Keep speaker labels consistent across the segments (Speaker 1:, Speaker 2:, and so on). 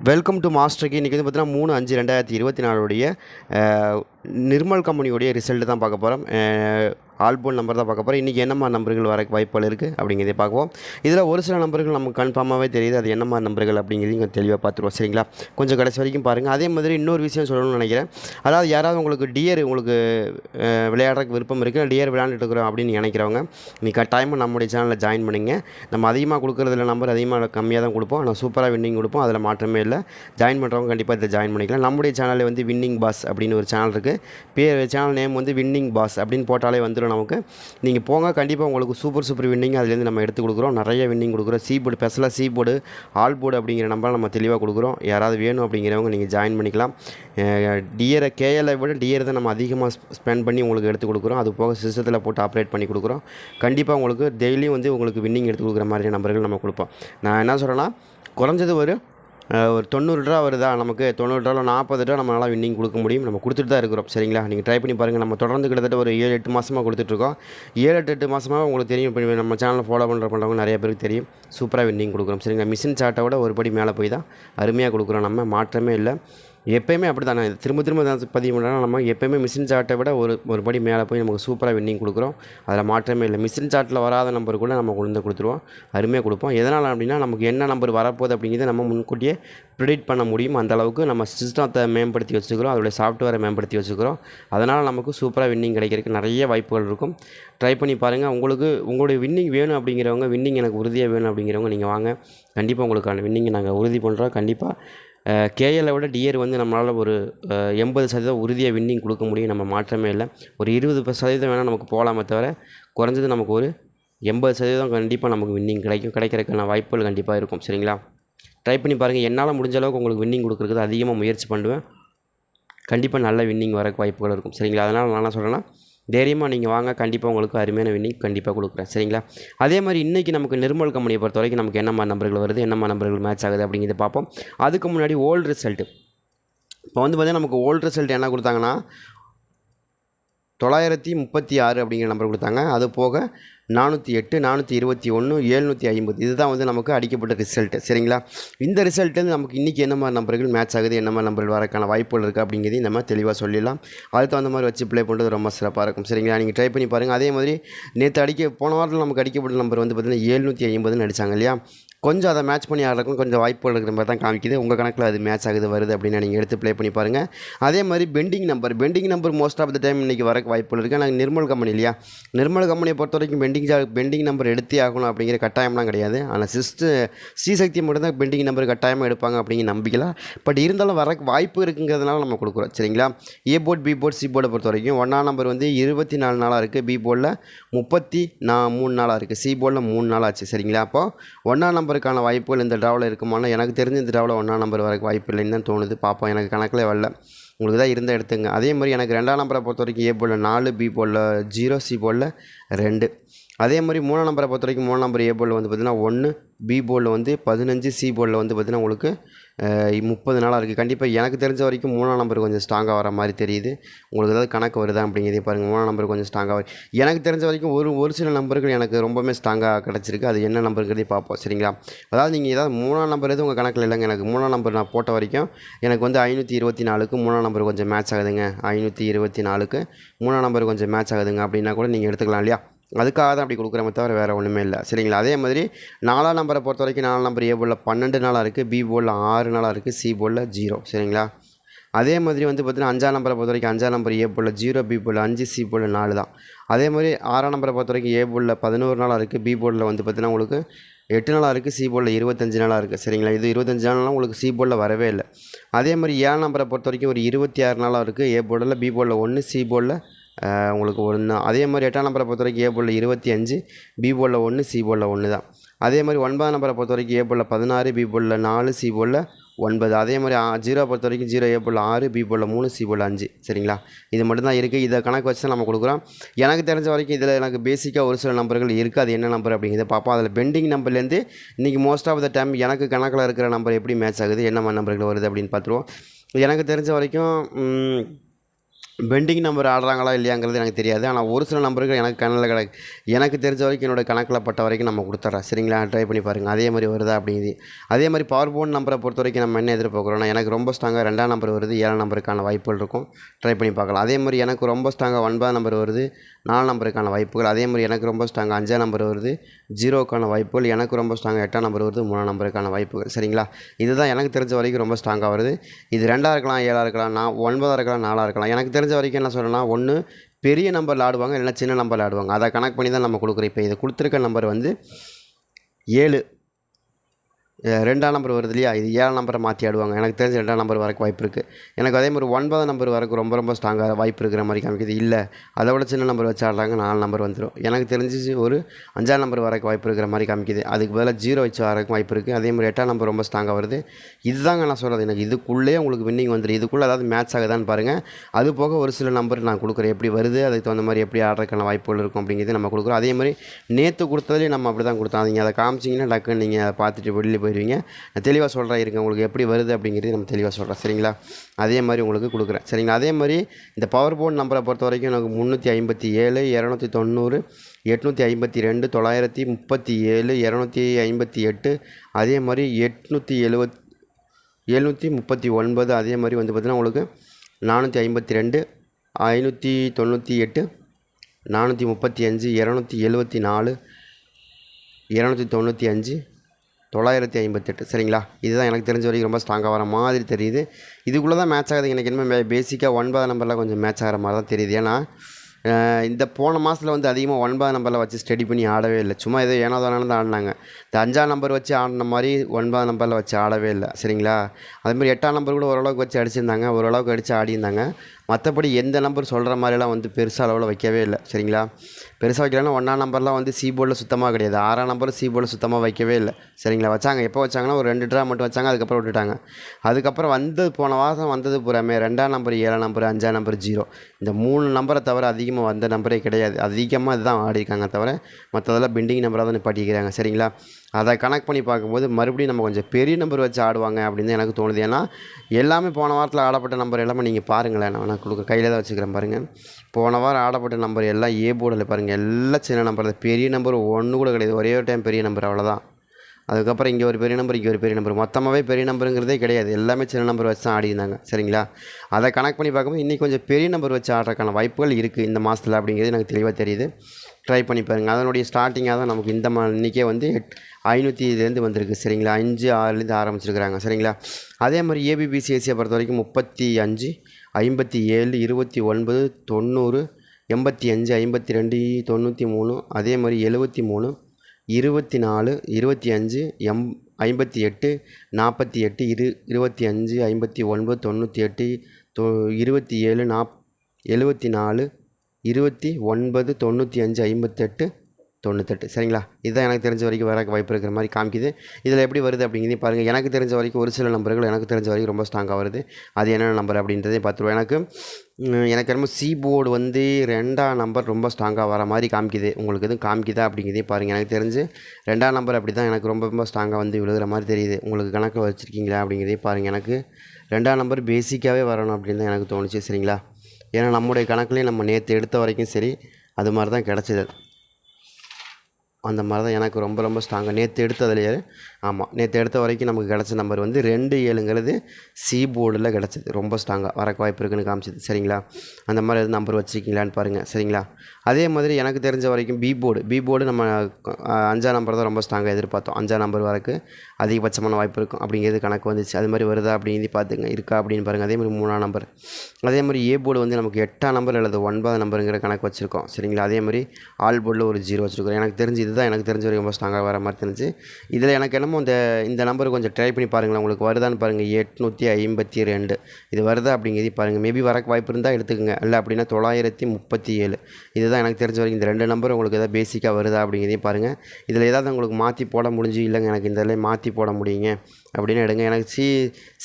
Speaker 1: Welcome to மாஸ்டருக்கு இன்றைக்கி வந்து பார்த்தீங்கன்னா மூணு அஞ்சு ரெண்டாயிரத்தி இருபத்தி நாலுடைய நிர்மல் கம்பெனியோடைய ரிசல்ட்டு தான் பார்க்க போகிறோம் ஆல்போன் நம்பர் தான் பார்க்க போகிறோம் இன்றைக்கி என்னம்மா நம்பர்கள் வர வாய்ப்புகள் இருக்குது அப்படிங்கிறதை பார்க்குவோம். இதில் ஒரு சில நம்பர்கள் நமக்கு கன்ஃபார்மாகவே தெரியுது. அது என்னம்மா நம்பர்கள் அப்படிங்கிறதையும் கொஞ்சம் தெளிவாக பார்த்துருவோம். சரிங்களா? கொஞ்சம் கடைசி வரைக்கும் பாருங்கள் அதே மாதிரி இன்னொரு விஷயம் சொல்லணும்னு நினைக்கிறேன். அதாவது யாராவது உங்களுக்கு டியர் உங்களுக்கு விளையாடுறதுக்கு விருப்பம் இருக்குது டியர் விளையாண்டுட்டு இருக்கிறோம் அப்படின்னு நினைக்கிறவங்க நீ கட்டாயமாக நம்முடைய சேனலில் ஜாயின் பண்ணிங்க. நம்ம அதிகமாக கொடுக்குறதுல நம்பர் அதிகமாக கம்மியாக தான் கொடுப்போம். ஆனால் சூப்பராக வின்னிங் கொடுப்போம். அதில் மாற்றமே இல்லை. ஜாயின் பண்ணுறவங்க கண்டிப்பாக இதை ஜாயின் பண்ணிக்கலாம். நம்முடைய சேனலில் வந்து வின்னிங் பாஸ் அப்படின்னு ஒரு சேனல் இருக்குது பேர் சேனல் நேம் வந்து வின்னிங் பாஸ் அப்படின்னு போட்டாலே வந்துடும் நமக்கு. நீங்கள் போங்க கண்டிப்பாக உங்களுக்கு சூப்பர் சூப்பர் வின்னிங் அதுலேருந்து நம்ம எடுத்து கொடுக்குறோம். நிறைய வின்னிங் கொடுக்குறோம். சீ போர்டு ஸ்பெஷலாக சீ போர்டு ஆல் போர்டு அப்படிங்கிற நம்பரை நம்ம தெளிவாக கொடுக்குறோம். யாராவது வேணும் அப்படிங்கிறவங்க நீங்கள் ஜாயின் பண்ணிக்கலாம். டியரை கேஎலை விட டிஎரை தான் நம்ம அதிகமாக ஸ்பெண்ட் பண்ணி உங்களுக்கு எடுத்து கொடுக்குறோம். அது போக சிஸ்டத்தில் போட்டு ஆப்ரேட் பண்ணி கொடுக்குறோம். கண்டிப்பாக உங்களுக்கு டெய்லியும் வந்து உங்களுக்கு வின்னிங் எடுத்து கொடுக்குற மாதிரியான நம்பர்கள் நம்ம கொடுப்போம். நான் என்ன சொல்கிறேன்னா குறைஞ்சது ஒரு ஒரு தொண்ணூறு ரூபா வருதா? நமக்கு தொண்ணூறு ரூபா நாற்பது ரூபா நம்மளால் வின்னிங் கொடுக்க முடியும். நம்ம கொடுத்துட்டு தான் இருக்கிறோம். சரிங்களா? நீங்கள் ட்ரை பண்ணி பாருங்கள் நம்ம தொடர்ந்து கிட்டத்தட்ட ஒரு ஏழு எட்டு மாதமாக கொடுத்துட்ருக்கோம் ஏழு எட்டு எட்டு மாதமாக உங்களுக்கு தெரியும். இப்போ நம்ம சேனலில் ஃபாலோ பண்ணுற பண்ணுறவங்க நிறைய பேருக்கு தெரியும். சூப்பராக வின்னிங் கொடுக்குறோம். சரிங்களா? மிஷின் சாட்டை விட ஒரு படி மேலே போய் தான் அருமையாக கொடுக்குறோம். நம்ம மாற்றமே இல்லை. எப்பயுமே அப்படி தானே திரும்ப திரும்ப தான் பதிவு பண்ணால் நம்ம எப்போயுமே மிஷின் சார்ட்டை விட ஒரு ஒரு படி மேலே போய் நமக்கு சூப்பராக வின்னிங் கொடுக்குறோம். அதில் மாற்றமே இல்லை. மிஷின் சார்ட்டில் வராத நம்பர் கூட நம்ம கொண்டு கொடுத்துருவோம். அருமையாக கொடுப்போம். எதனால் அப்படின்னா நமக்கு என்ன நம்பர் வரப்போகுது அப்படிங்கிறத நம்ம முன்கூட்டியே ப்ரிடிக்ட் பண்ண முடியும். அந்த அளவுக்கு நம்ம சிஸ்டத்தை மேம்படுத்தி வச்சுக்கிறோம். அதோடைய சாஃப்ட்வேரை மேம்படுத்தி வச்சுக்கிறோம். அதனால் நமக்கு சூப்பராக வின்னிங் கிடைக்கிறதுக்கு நிறைய வாய்ப்புகள் இருக்கும். ட்ரை பண்ணி பாருங்கள் உங்களுக்கு உங்களுடைய வின்னிங் வேணும் அப்படிங்கிறவங்க வின்னிங் எனக்கு உறுதியாக வேணும் அப்படிங்கிறவங்க நீங்கள் வாங்க. கண்டிப்பாக உங்களுக்கான வின்னிங்கை நாங்கள் உறுதி பண்ணுறோம் கண்டிப்பாக கேஎல்லை விட டியர் வந்து நம்மளால் ஒரு எண்பது சதவீதம் உறுதியாக வின்னிங் கொடுக்க முடியும். நம்ம மாற்றமே இல்லை. ஒரு இருபது ப- சதவீதம் வேணால் நமக்கு போகலாமே தவிர குறைஞ்சது நமக்கு ஒரு எண்பது சதவீதம் கண்டிப்பாக நமக்கு வின்னிங் கிடைக்கும். கிடைக்கிறதுக்கான வாய்ப்புகள் கண்டிப்பாக இருக்கும். சரிங்களா? ட்ரை பண்ணி பாருங்கள் என்னால் முடிஞ்ச அளவுக்கு உங்களுக்கு வின்னிங் கொடுக்குறதுக்கு அதிகமாக முயற்சி பண்ணுவேன். கண்டிப்பாக நல்ல வின்னிங் வரக்கு வாய்ப்புகள் இருக்கும். சரிங்களா? அதனால் நான் என்ன சொல்கிறேன்னா தைரியமாக நீங்கள் வாங்க. கண்டிப்பாக உங்களுக்கு அருமையான வின்னிங் கண்டிப்பாக கொடுக்குறேன். சரிங்களா? அதே மாதிரி இன்றைக்கி நமக்கு நிர்மல் கம்பெனியை பொறுத்த வரைக்கும் நமக்கு என்னம்மா நம்பர்கள் வருது என்னம்மா நம்பர்கள் மேட்ச் ஆகுது அப்படிங்கிறத பார்ப்போம். அதுக்கு முன்னாடி ஓல்டு ரிசல்ட்டு இப்போ வந்து பார்த்திங்கன்னா நமக்கு ஓல்டு ரிசல்ட் என்ன கொடுத்தாங்கன்னா தொள்ளாயிரத்தி முப்பத்தி ஆறு அப்படிங்கிற நம்பர் கொடுத்தாங்க. அது போக நானூற்றி எட்டு நானூற்றி இருபத்தி ஒன்று ஏழ்நூற்றி ஐம்பது. இதுதான் வந்து நமக்கு அடிக்கப்பட்ட ரிசல்ட்டு சரிங்களா? இந்த ரிசல்ட்டு நமக்கு இன்றைக்கி என்ன மாதிரி நம்பர்கள் மேட்ச் ஆகுது என்ன மாதிரி நம்பர்கள் வரக்கான வாய்ப்புகள் இருக்குது அப்படிங்கிறதையும் நம்ம தெளிவாக சொல்லிடலாம். அதுக்கு தகுந்த மாதிரி வச்சு ப்ளே பண்ணுறது ரொம்ப சிறப்பாக இருக்கும். சரிங்களா? நீங்கள் ட்ரை பண்ணி பாருங்கள் அதே மாதிரி நேற்று அடிக்க போன வாரத்தில் நமக்கு அடிக்கப்பட்ட நம்பர் வந்து பார்த்திங்கன்னா ஏழ்நூற்றி ஐம்பதுன்னு அடித்தாங்க இல்லையா? கொஞ்சம் அதை மேட்ச் பண்ணி ஆடுறதுக்கும் கொஞ்சம் வாய்ப்புகள் இருக்கிற மாதிரி தான் காமிக்குது. உங்கள் கணக்கில் அது மேட்ச் ஆகுது வருது அப்படின்னு நீங்கள் எடுத்து ப்ளே பண்ணி பாருங்கள் அதே மாதிரி pending number pending number most of the time இன்றைக்கி வரக்கு வாய்ப்புகள் இருக்குது ஆனால் நிர்மல் கம்பெனி இல்லையா? நிர்மல் கம்பெனியை பொறுத்த வரைக்கும் பெண்டிங் பெண்டிங் நம்பர் எடுத்தே ஆகணும் அப்படிங்கிற கட்டாயம்லாம் கிடையாது. ஆனால் சிஸ்ட் ஸ்ரீசக்தி மட்டும் தான் பெண்டிங் நம்பர் கட்டாயமாக எடுப்பாங்க அப்படிங்கிற நம்பிக்கலாம் பட் இருந்தாலும் வரக்கு வாய்ப்பு இருக்குங்கிறதுனால நம்ம கொடுக்குறோம். சரிங்களா? A board B board C போர்டை பொறுத்த வரைக்கும் ஒன்றாம் நம்பர் வந்து இருபத்தி நாலு நாளாக இருக்குது பி போர்டில் முப்பத்தி நா மூணு நாளாக இருக்குது சி போர்டில் மூணு நாள் ஆச்சு. சரிங்களா? அப்போ ஒன்றாம் நம்பருக்கான வாய்ப்புகள் இந்த ட்ராவில் இருக்குமானா எனக்கு தெரிஞ்ச இந்த ட்ராவில் ஒன்றாம் நம்பர் வரக்கு வாய்ப்பு இல்லைன்னு தான் தோணுது. பார்ப்போம் எனக்கு கணக்கில் வரல. உங்களுக்கு தான் இருந்தால் எடுத்துங்க. அதே மாதிரி எனக்கு ரெண்டாம் நம்பரை பொறுத்த வரைக்கும் ஏ போர்டில் நாலு பி போர்டில் ஜீரோ சி போர்டில் ரெண்டு. அதே மாதிரி மூணாம் நம்பரை பொறுத்த வரைக்கும் மூணாம் நம்பர் ஏ போர்டில் வந்து பார்த்திங்கன்னா ஒன்று பி போர்டில் வந்து பதினஞ்சு சி போர்டில் வந்து பார்த்திங்கன்னா உங்களுக்கு முப்பது நாளாக இருக்குது கண்டிப்பாக எனக்கு தெரிஞ்ச வரைக்கும் மூணாம் நம்பர் கொஞ்சம் ஸ்ட்ராங்காக வர மாதிரி தெரியுது. உங்களுக்கு ஏதாவது கணக்கு வருதா அப்படிங்கிறதே பாருங்கள் மூணாம் நம்பர் கொஞ்சம் ஸ்ட்ராங்காக வரும் எனக்கு தெரிஞ்ச வரைக்கும் ஒரு ஒரு சில நம்பர்கள் எனக்கு ரொம்பவுமே ஸ்ட்ராங்காக கிடச்சிருக்கு. அது என்ன நம்பருங்கிறதே பார்ப்போம். சரிங்களா? அதாவது நீங்கள் ஏதாவது மூணாம் நம்பர் எதுவும் உங்கள் கணக்கில் இல்லைங்க. எனக்கு மூணாம் நம்பர் நான் போட்ட வரைக்கும் எனக்கு வந்து ஐநூற்றி இருபத்தி நாலுக்கு மூணாம் நம்பர் கொஞ்சம் மேட்ச் ஆகுதுங்க. ஐநூற்றி இருபத்தி நாலுக்கு மூணாம் நம்பர் கொஞ்சம் மேட்ச் ஆகுதுங்க அப்படின்னா கூட நீங்கள் எடுத்துக்கலாம் இல்லையா? அதுக்காக தான் அப்படி கொடுக்குறமே தவிர வேறு ஒன்றுமே இல்லை. சரிங்களா? அதே மாதிரி நாலாம் நம்பரை பொறுத்த வரைக்கும் நாலாம் நம்பர் ஏ போலில் பன்னெண்டு நாளாக இருக்குது பி போலில் ஆறு நாளாக இருக்குது சி போலில் ஜீரோ சரிங்களா? அதே மாதிரி வந்து பார்த்திங்கன்னா அஞ்சாம் நம்பரை பொறுத்த வரைக்கும் அஞ்சாம் நம்பர் ஏ போர்டில் ஜீரோ பி போல் அஞ்சு சி போர்டில் நாலு தான். அதே மாதிரி ஆறாம் நம்பரை பொறுத்த வரைக்கும் ஏ போலில் பதினோரு நாளாக இருக்குது பி போலில் வந்து பார்த்திங்கன்னா உங்களுக்கு எட்டு நாளாக இருக்குது சி போலில் இருபத்தஞ்சு நாளாக இருக்குது சரிங்களா? இது இருபத்தஞ்சு நாள்லாம் உங்களுக்கு சி போலில் வரவே இல்லை. அதே மாதிரி ஏழாம் நம்பரை பொறுத்த வரைக்கும் ஒரு இருபத்தி ஆறு நாளாக இருக்குது ஏ போலில் பி போலில் ஒன்று சி போலில் உங்களுக்கு ஒன்று அதே மாதிரி எட்டாம் நம்பரை பொறுத்த வரைக்கும் ஏ போலில் இருபத்தி அஞ்சு பி போலில் ஒன்று சி போலில் ஒன்று தான் அதே மாதிரி ஒன்பதாம் நம்பரை பொறுத்த வரைக்கும் ஏ போலில் பதினாறு பி போலில் நாலு சி போலில் ஒன்பது. அதே மாதிரி ஜீரோ பொறுத்த வரைக்கும் ஜீரோ ஏ போர்டில் ஆறு பி போர்டில் மூணு சி போர்டில் அஞ்சு. சரிங்களா? இது மட்டும்தான் இருக்குது இதை கணக்கு வச்சு தான் நம்ம கொடுக்குறோம். எனக்கு தெரிஞ்ச வரைக்கும் இதில் எனக்கு பேசிக்காக ஒரு சில நம்பர்கள் இருக்குது அது என்ன நம்பர் அப்படிங்கிறத பார்ப்போம். அதில் பெண்டிங் நம்பர்லேருந்து இன்றைக்கி மோஸ்ட் ஆஃப் த டைம் எனக்கு கணக்கில் இருக்கிற நம்பர் எப்படி மேட்ச் ஆகுது என்ன மாதிரி நம்பர்கள் வருது அப்படின்னு பார்த்துருவோம். எனக்கு தெரிஞ்ச வரைக்கும் பெண்டிங் நம்பர் ஆடுறாங்களா இல்லையாங்கிறது எனக்கு தெரியாது. ஆனால் ஒரு சில நம்பருக்கு எனக்கு கணக்கில் கிடக்கு எனக்கு தெரிஞ்ச வரைக்கும் என்னோட கணக்கில் பட்ட வரைக்கும் நம்ம கொடுத்துட்றேன் சரிங்களா? ட்ரை பண்ணி பாருங்கள் அதே மாதிரி வருதா அப்படிங்குது அதே மாதிரி பவர் போன் நம்பரை பொறுத்த வரைக்கும் நம்ம என்ன எதிர்பார்க்குறோம்னா எனக்கு ரொம்ப ஸ்ட்ராங்காக ரெண்டாம் நம்பர் வருது ஏழாம் நம்பருக்கான வாய்ப்புகள் இருக்கும். ட்ரை பண்ணி பார்க்கலாம். அதே மாதிரி எனக்கு ரொம்ப ஸ்ட்ராங்காக ஒன்பதாம் நம்பர் வருது நாலு நம்பருக்கான வாய்ப்புகள். அதே மாதிரி எனக்கு ரொம்ப ஸ்ட்ராங்காக அஞ்சாம் நம்பர் வருது ஜீரோக்கான வாய்ப்புகள். எனக்கு ரொம்ப ஸ்ட்ராங் எட்டாம் நம்பர் வருது மூணாம் நம்பருக்கான வாய்ப்புகள். சரிங்களா? இதுதான் எனக்கு தெரிஞ்ச வரைக்கும் ரொம்ப ஸ்ட்ராங்காக வருது. இது ரெண்டாக இருக்கலாம் ஏழாக இருக்கலாம் நான் ஒன்பதாக இருக்கலாம் நாலாக இருக்கலாம். எனக்கு தெரிஞ்ச வரைக்கும் என்ன சொல்லணும்னா ஒன்று பெரிய நம்பரில் ஆடுவாங்க இல்லைன்னா சின்ன நம்பரில் ஆடுவாங்க. அதை கணக்கு பண்ணி தான் நம்ம கொடுக்குறோம். இப்போ இது கொடுத்துருக்க நம்பர் வந்து ஏழு. ரெண்டாம் நம்பர் வருது இல்லையா இது ஏழாம் நம்பரை மாற்றி ஆடுவாங்க. எனக்கு தெரிஞ்ச ரெண்டாம் நம்பர் வரக்கு வாய்ப்பு இருக்குது எனக்கு அதே மாதிரி ஒன்பதாம் நம்பர் வரக்கு ரொம்ப ரொம்ப ஸ்ட்ராங்காக வாய்ப்பு இருக்கிற மாதிரி காமிக்குது. இல்லை அதை விட சின்ன நம்பர் வச்சு ஆடுறாங்க நாலு நம்பர் வந்துடும் எனக்கு தெரிஞ்சு ஒரு அஞ்சாம் நம்பர் வரக்கு வாய்ப்பு இருக்கிற மாதிரி காமிக்குது. அதுக்கு பதிலாக ஜீரோ வச்சு வரக்கு வாய்ப்பு இருக்குது அதே மாதிரி எட்டாம் நம்பர் ரொம்ப ஸ்ட்ராங்காக வருது. இதுதாங்க நான் சொல்கிறது எனக்கு இதுக்குள்ளே உங்களுக்கு வின்னிங் வந்துடும் இதுக்குள்ளே அதாவது மேட்ச் ஆகுதான்னு பாருங்கள் அது போக ஒரு சில நம்பர் நான் கொடுக்குறேன். எப்படி வருது அதுக்கு தகுந்த மாதிரி எப்படி ஆடுறதுக்கான வாய்ப்புகள் இருக்கும் அப்படிங்கிறது நம்ம கொடுக்குறோம். அதே மாதிரி நேற்று கொடுத்ததுலேயே நம்ம அப்படி தான் கொடுத்தோம். நீங்கள் அதை காமிச்சிங்கன்னா டக்குன்னு நீங்கள் அதை பார்த்துட்டு வெளியில் போய் போயிடுவீங்க. நான் தெளிவாக சொல்கிறேன் இருங்க உங்களுக்கு எப்படி வருது அப்படிங்கிறது நம்ம தெளிவாக சொல்கிறேன் சரிங்களா? அதே மாதிரி உங்களுக்கு கொடுக்குறேன். சரிங்களா? அதே மாதிரி இந்த பவர் போர்ட் நம்பரை பொறுத்த வரைக்கும் எனக்கு முந்நூற்றி ஐம்பத்தி ஏழு இரநூத்தி தொண்ணூறு எட்நூற்றி ஐம்பத்தி ரெண்டு தொள்ளாயிரத்தி முப்பத்தி ஏழு இரநூத்தி ஐம்பத்தி எட்டு அதே மாதிரி எட்நூற்றி எழுவத் எழுநூற்றி முப்பத்தி ஒன்பது அதே மாதிரி வந்து பார்த்திங்கன்னா உங்களுக்கு நானூற்றி ஐம்பத்தி ரெண்டு ஐநூற்றி தொண்ணூற்றி எட்டு நானூற்றி முப்பத்தி அஞ்சு இரநூத்தி எழுபத்தி நாலு இரநூத்தி தொண்ணூற்றி அஞ்சு தொள்ளாயிரத்தி ஐம்பத்தெட்டு. சரிங்களா? இதுதான் எனக்கு தெரிஞ்ச வரைக்கும் ரொம்ப ஸ்ட்ராங்காக வர மாதிரி தெரியுது. இதுக்குள்ளே தான் மேட்ச் ஆகுது. எனக்கு என்ன பேசிக்காக ஒன்பதாம் நம்பரில் கொஞ்சம் மேட்ச் ஆகிற மாதிரி தான் தெரியுது. ஏன்னா இந்த போன மாதத்தில் வந்து அதிகமாக ஒன்பதாம் நம்பரில் வச்சு ஸ்டடி பண்ணி ஆடவே இல்லை. சும்மா ஏதோ ஏனோ தானே தான் ஆடினாங்க. இந்த அஞ்சாம் நம்பர் வச்சு ஆடின மாதிரி ஒன்பதாம் நம்பரில் வச்சு ஆடவே இல்லை. சரிங்களா? அதேமாதிரி எட்டாம் நம்பர் கூட ஓரளவுக்கு வச்சு அடிச்சிருந்தாங்க. ஓரளவுக்கு அடித்து ஆடியிருந்தாங்க. மற்றபடி எந்த நம்பர் சொல்கிற மாதிரிலாம் வந்து பெருசாக அளவில் வைக்கவே இல்லை. சரிங்களா? பெருசாக வைக்கலன்னா ஒன்றாம் நம்பர்லாம் வந்து சி போர்டில் சுத்தமாக கிடையாது. ஆறாம் நம்பரும் சி போர்டில் சுத்தமாக வைக்கவே இல்லை. சரிங்களா? வச்சாங்க. எப்போ வச்சாங்கன்னா ஒரு ரெண்டு ட்ரா மட்டும் வச்சாங்க. அதுக்கப்புறம் விட்டுட்டாங்க. அதுக்கப்புறம் வந்து போன வாரம் வந்தது பூராமே ரெண்டாம் நம்பர் ஏழாம் நம்பர் அஞ்சாம் நம்பர் ஜீரோ இந்த மூணு நம்பரை தவிர அதிகமாக வந்த நம்பரே கிடையாது. அதிகமாக இதுதான் ஆடிருக்காங்க தவிர மற்றதெல்லாம் பெண்டிங் நம்பராக தான் நிப்பாட்டிக்கிறாங்க. சரிங்களா? அதை கனெக்ட் பண்ணி பார்க்கும்போது மறுபடியும் நம்ம கொஞ்சம் பெரிய நம்பர் வச்சு ஆடுவாங்க அப்படின்னு எனக்கு தோணுது. ஏன்னா எல்லாமே போன வாரத்தில் ஆடப்பட்ட நம்பர் எல்லாமே நீங்கள் பாருங்களேன். நான் நான் கொடுக்க கையில் தான் வச்சுக்கிறேன் பாருங்கள் போன வாரம் ஆடப்பட்ட நம்பர் எல்லாம் ஏ போர்டில் பாருங்கள் எல்லாம் சின்ன நம்பர் தான். பெரிய நம்பர் ஒன்று கூட கிடையாது. ஒரே ஒரு டைம் பெரிய நம்பர் அவ்வளோதான் அதுக்கப்புறம் இங்கே ஒரு பெரிய நம்பர் இங்கே ஒரு பெரிய நம்பர் மொத்தமாகவே பெரிய நம்பருங்கிறதே கிடையாது. எல்லாமே சின்ன நம்பர் வச்சு தான் ஆடிருந்தாங்க சரிங்களா? அதை கனெக்ட் பண்ணி பார்க்கும்போது இன்றைக்கி கொஞ்சம் பெரிய நம்பர் வச்சு ஆடுறதுக்கான வாய்ப்புகள் இருக்குது இந்த மாதத்தில் அப்படிங்கிறது எனக்கு தெளிவாக தெரியுது. ட்ரை பண்ணி பாருங்கள் அதனுடைய ஸ்டார்டிங்காக தான் நமக்கு இந்த மா இன்றைக்கே வந்து எட் ஐநூற்றி இதுலேருந்து வந்திருக்கு. சரிங்களா? அஞ்சு ஆறுலேருந்து ஆரம்பிச்சிருக்கிறாங்க. சரிங்களா? அதே மாதிரி ஏபிபிசிஎஸ்சியை பொறுத்த வரைக்கும் முப்பத்தி அஞ்சு ஐம்பத்தி ஏழு இருபத்தி ஒன்பது தொண்ணூறு எண்பத்தி அஞ்சு ஐம்பத்தி ரெண்டு தொண்ணூற்றி மூணு அதே மாதிரி எழுபத்தி மூணு இருபத்தி நாலு இருபத்தி அஞ்சு எம் ஐம்பத்தி எட்டு நாற்பத்தி எட்டு இரு இருபத்தி அஞ்சு ஐம்பத்தி ஒன்பது தொண்ணூற்றி எட்டு தொ இருபத்தி ஏழு நாப் எழுபத்தி நாலு இருபத்தி ஒன்பது தொண்ணூற்றி அஞ்சு ஐம்பத்தெட்டு தொண்ணூத்தெட்டு. சரிங்களா? இதுதான் எனக்கு தெரிஞ்ச வரைக்கும் வர வாய்ப்பு இருக்கிற மாதிரி காமிக்குது. இதில் எப்படி வருது அப்படிங்கிறதையும் பாருங்கள் எனக்கு தெரிஞ்ச வரைக்கும் ஒரு சில நம்பர்கள் எனக்கு தெரிஞ்ச வரைக்கும் ரொம்ப ஸ்ட்ராங்காக வருது. அது என்னென்ன நம்பர் அப்படின்றதையும் பார்த்துருவோம். எனக்கு எனக்கு என்னமோ சி போர்டு வந்து ரெண்டாம் நம்பர் ரொம்ப ஸ்ட்ராங்காக வர மாதிரி காமிக்குது. உங்களுக்கு எதுவும் காமிக்குதா அப்படிங்கிறதையும் பாருங்கள் எனக்கு தெரிஞ்சு ரெண்டாம் நம்பர் அப்படி தான் எனக்கு ரொம்ப ரொம்ப ஸ்ட்ராங்காக வந்து விழுகிற மாதிரி தெரியுது. உங்களுக்கு கணக்கு வச்சுருக்கீங்களா அப்படிங்கிறதையும் பாருங்கள் எனக்கு ரெண்டாம் நம்பர் பேசிக்காகவே வரணும் அப்படின்னு தான் எனக்கு தோணுச்சு. சரிங்களா? ஏன்னா நம்முடைய கணக்குலேயும் நம்ம நேற்று எடுத்த வரைக்கும் சரி அது மாதிரி தான் கிடச்சிது. அந்த மாதிரி தான் எனக்கு ரொம்ப ரொம்ப ஸ்ட்ராங்காக நேற்று எடுத்ததுலையே ஆமாம் நேற்று எடுத்த வரைக்கும் நமக்கு கிடச்ச நம்பர் வந்து ரெண்டு ஏழுங்கிறது சி போர்டில் கிடச்சிது. ரொம்ப ஸ்ட்ராங்காக வரக்கு வாய்ப்பு இருக்குன்னு காமிச்சிது. சரிங்களா? அந்த மாதிரி எதுவும் நம்பர் வச்சுருக்கீங்களான்னு பாருங்கள் சரிங்களா? அதே மாதிரி எனக்கு தெரிஞ்ச வரைக்கும் பி போர்டு பி போர்டு நம்ம அஹ், அஞ்சாம் நம்பர் தான் ரொம்ப ஸ்ட்ராங்காக எதிர்பார்த்தோம். அஞ்சாம் நம்பர் வரக்கு அதிகபட்சமான வாய்ப்பு இருக்கும் அப்படிங்கிறது கணக்கு வந்துச்சு. அது மாதிரி வருதா அப்படின்னு பார்த்துங்க. இருக்கா அப்படின்னு பாருங்கள் அதே மாதிரி மூணாம் நம்பர் அதே மாதிரி ஏ போர்டு வந்து நமக்கு எட்டாம் நம்பர் அல்லது ஒன்பதாம் நம்பருங்கிற கணக்கு வச்சுருக்கோம். சரிங்களா? அதே மாதிரி ஆல் போர்டில் ஒரு ஜீரோ வச்சுருக்கோம் எனக்கு தெரிஞ்சு இதுதான் எனக்கு தெரிஞ்ச வரைக்கும் ரொம்ப ஸ்ட்ராங்காக வர மாதிரி தெரிஞ்சு. இதில் எனக்கு என்னமோ இந்த இந்த நம்பர் கொஞ்சம் ட்ரை பண்ணி பாருங்களேன். உங்களுக்கு வருதான்னு பாருங்கள் எட்நூற்றி ஐம்பத்தி ரெண்டு. இது வருதா அப்படிங்கிறது பாருங்கள் மேபி வரக்கு வாய்ப்பு இருந்தால் எடுத்துக்கோங்க. இல்லை அப்படின்னா தொள்ளாயிரத்தி முப்பத்தி ஏழு. இதுதான் எனக்கு தெரிஞ்ச வரைக்கும் இந்த ரெண்டு நம்பர் உங்களுக்கு எதாவது பேசிக்காக வருதா அப்படிங்கிறதையும் பாருங்கள் இதில் ஏதாவது உங்களுக்கு மாற்றி போட முடிஞ்சு இல்லைங்க. எனக்கு இந்த இதில் மாற்றி போட முடியுங்க. அப்படின்னு எடுங்க. எனக்கு சி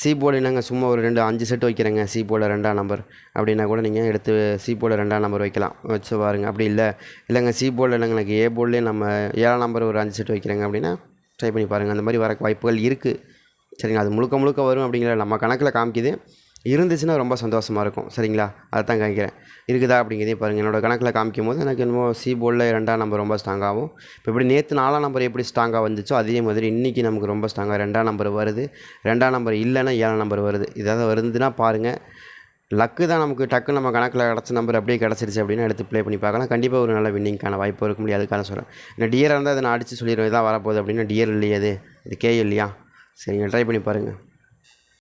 Speaker 1: சி போர்டு என்னங்க? சும்மா ஒரு ரெண்டு அஞ்சு செட் வைக்கிறேங்க. சி போர்டில் ரெண்டாம் நம்பர் அப்படின்னா கூட நீங்கள் எடுத்து சி போர்டில் ரெண்டாம் நம்பர் வைக்கலாம். வச்சு பாருங்கள் அப்படி இல்லை. இல்லைங்க சி போர்டில் இல்லைங்க. எனக்கு ஏ போர்டிலே நம்ம ஏழாம் நம்பர் ஒரு அஞ்சு செட் வைக்கிறேங்க அப்படின்னா ட்ரை பண்ணி பாருங்கள் அந்த மாதிரி வரக்கு வாய்ப்புகள் இருக்குது சரிங்க அது முழுக்க முழுக்க வரும் அப்படிங்கிற நம்ம கணக்கில் காமிக்குது. இருந்துச்சுன்னா ரொம்ப சந்தோஷமாக இருக்கும். சரிங்களா? அதை தான் காமிக்கிறேன். இருக்குதா அப்படிங்கிறதையும் பாருங்கள் என்னோடய கணக்கில் காமிக்கும் போது எனக்கு என்னமோ சி போர்டில் ரெண்டாம் நம்பர் ரொம்ப ஸ்ட்ராங்காகவும் இப்போ இப்படி நேற்று நாலாம் நம்பர் எப்படி ஸ்ட்ராங்காக வந்துச்சோ அதே மாதிரி இன்றைக்கி நமக்கு ரொம்ப ஸ்ட்ராங்காக ரெண்டாம் நம்பர் வருது. ரெண்டாம் நம்பர் இல்லைன்னா ஏழாம் நம்பர் வருது. இதாவது வருதுன்னா பாருங்கள் லக்கு தான் நமக்கு டக்குன்னு நம்ம கணக்கில் கிடச்ச நம்பர் அப்படியே கிடச்சிருச்சு அப்படின்னு எடுத்து ப்ளே பண்ணி பார்க்கலாம். கண்டிப்பாக ஒரு நல்ல வின்னிங்க்கான வாய்ப்பு இருக்க முடியாது அதுக்காக சொல்கிறேன் இந்த டியராக இருந்தால் அதை நான் அடித்து சொல்லிடுவேன். இதான் வரப்போகுது அப்படின்னா டியர் இல்லையா அது. இது கே இல்லையா சரிங்க. ட்ரை பண்ணி பாருங்கள்